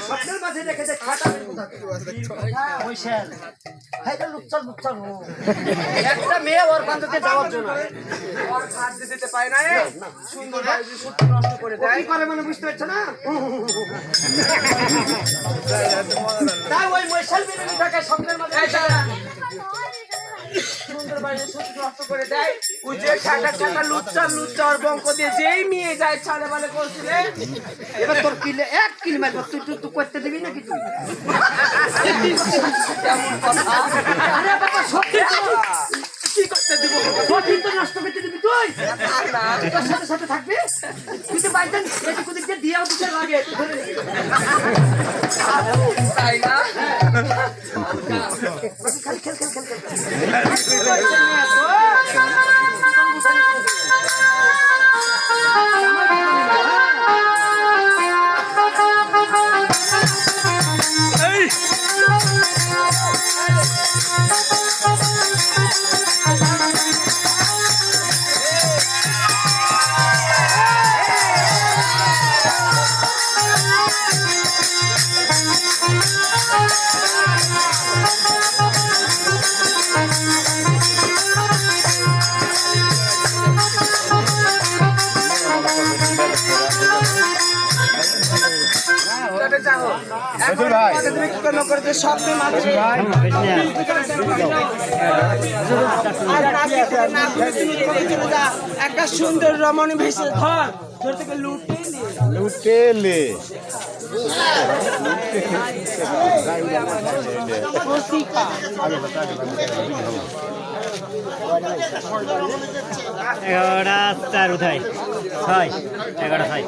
স্বপ্নের মাঝে দেখে যে একটা মেয়ে ওর বান্ধবকে যাওয়ার জন্য আর খাট দিতে দিতে পায় না সুন্দর সত্যি নষ্ট করে দেয় কি করে মানে বুঝতে পারছ না তাই ওই মৈশাল বিরোধী থাকে স্বপ্নের মাঝে। সত্যি নষ্ট করে দেয়। ওই যে ছাটা ছাটা লুচ্চা লুচ্চা ওর বঙ্ক দিয়ে যেই মেয়ে যায় ছাড়ে মানে করছিলে। এবার তোর কিলে এক কিলো মারবো তুই তুই তুই করতে দিবি নাকি তুই? আরে বাবা সত্যি তো। কি করতে দিব? কঠিন তো নষ্ট করতে দিবি তুই। তোর সাথে সাথে থাকবি? তুই তো বাইচান এদিক ওদিক দিয়ে দিয়েও দিতে লাগে। তাই না? Gracias. একটা সুন্দর রমণী ভেসে ধর ধর থেকে লুটে নে লুটেলে এগারোটা চার উঠাই। ছয় এগারোটা ছয়।